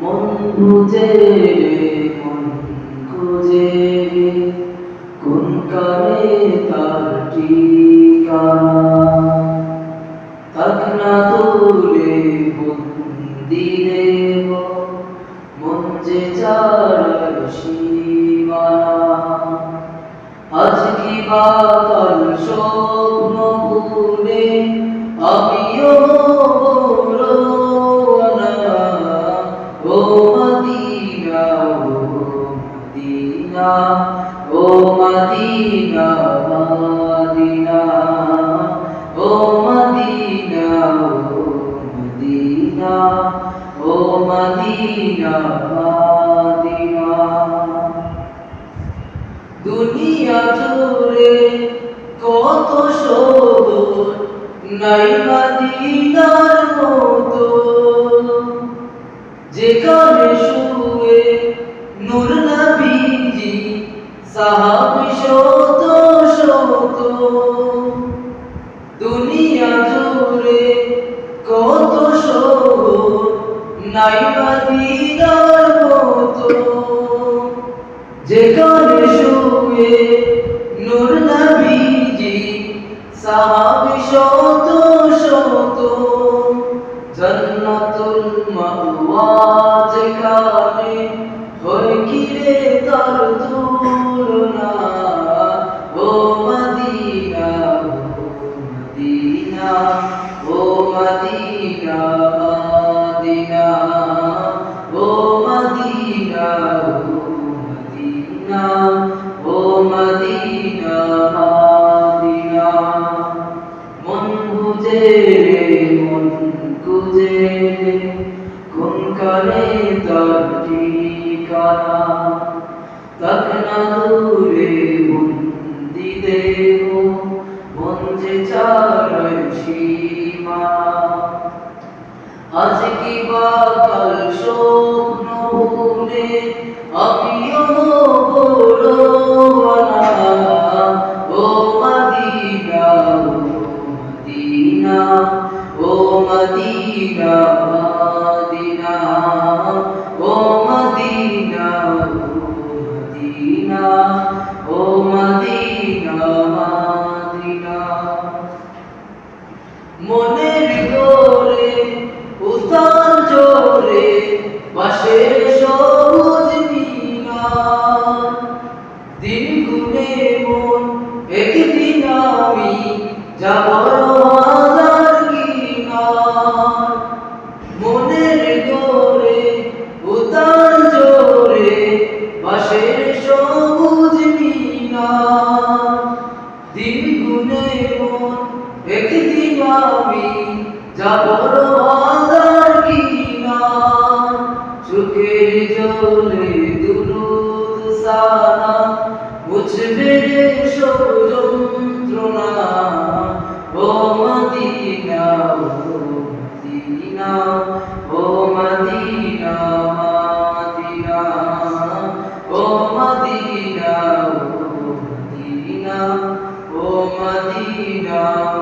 মন বুঝে মন খুঁজে কোন কালে তার ঠিকানা? তাক বন্দি দেব, মন যে চার আজ কি বাকাল স্বপ্ন ভুলে আমিও ও মদিনা মদিনা, ও মদিনা ও মদিনা ও মদিনা মদিনা। দুনিয়া জুড়ে কত শোধন নাই মদিনার মতো। যেখানে সাহাবী শত শত দুনিয়া জুড়ে কত শোধন নাই মদিনার যেখানে শুয়ে নূর নবীজি সাহাবী শত শত জান্নাতুল মাওয়া যেখানে হয় তার মন গুজে কোন কালে তার ঠিকানা তাক না দূরে বন্দি দেব যে চারয় সীমা আজ কি বা কাল স্বপ্ন ভুলে আমিও মদিনা, ও মদিনা মদিনা, ও মদিনা ও মদিনা মদিনা। মনের গোরে উতার জোরে বাসের সবুজ মিনার। দিন গুনে মন, একদিন আমি যাব দ্বিগুণে মন, একদিন আমি যাব রোজার কিনার। চোখের জলে দুরুদ সানা বুঝবে রে সব যন্ত্রণা ও মদিনা ও মদিনা, ও Senhor.